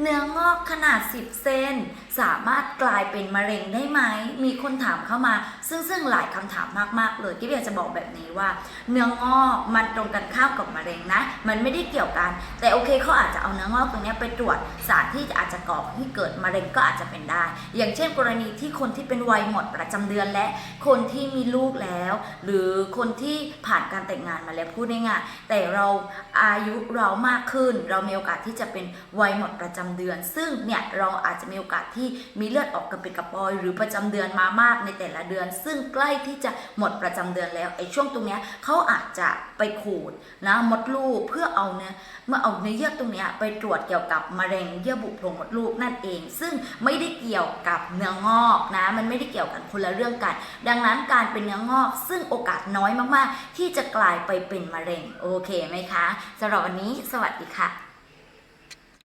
เนื้องอกขนาด 10 เซนสามารถกลายเป็นมะเร็งได้ไหม มีคนถามเข้ามา ซึ่งซึ่งหลายคำถามมาก ๆ เลยกิ๊บอยากจะบอกแบบนี้ว่า เนื้องอกมันตรงกันข้ามกับมะเร็งนะ มันไม่ได้เกี่ยวกัน แต่โอเคเขาอาจจะเอาเนื้องอกตรงนี้ไปตรวจสารที่อาจจะก่อให้เกิดมะเร็งก็อาจจะเป็นได้ อย่างเช่น กรณีที่คนที่เป็นวัยหมดประจำเดือนและ คนที่มีลูกแล้ว หรือคนที่ผ่านการแต่งงานมาแล้วพูดง่ายๆแต่เราอายุเรามากขึ้น เรามีโอกาสที่จะเป็นวัยหมดประจำเดือน ซึ่งเนี่ยเราอาจจะมีโอกาสที่มีเลือดออกกระปิกระปอย หรือประจำเดือนมามากในแต่ละเดือน ซึ่งใกล้ที่จะหมดประจำเดือนแล้วไอ้ช่วงตรงเนี้ยเขาอาจจะไปขูดนะมดลูกเพื่อเอาเนื้อเมื่อเอาเนื้อเยื่อตรงเนี้ยไปตรวจเกี่ยวกับมะเร็งเยื่อบุโพรงมดลูกนั่นเอง ซึ่งไม่ได้เกี่ยวกับเนื้องอกนะมันไม่ได้เกี่ยวกันคนละเรื่องกัน ดังนั้นการเป็นเนื้องอก ซึ่งโอกาสน้อยมากๆ ที่จะกลายไปเป็นมะเร็งโอเคไหมคะสำหรับวันนี้สวัสดีค่ะ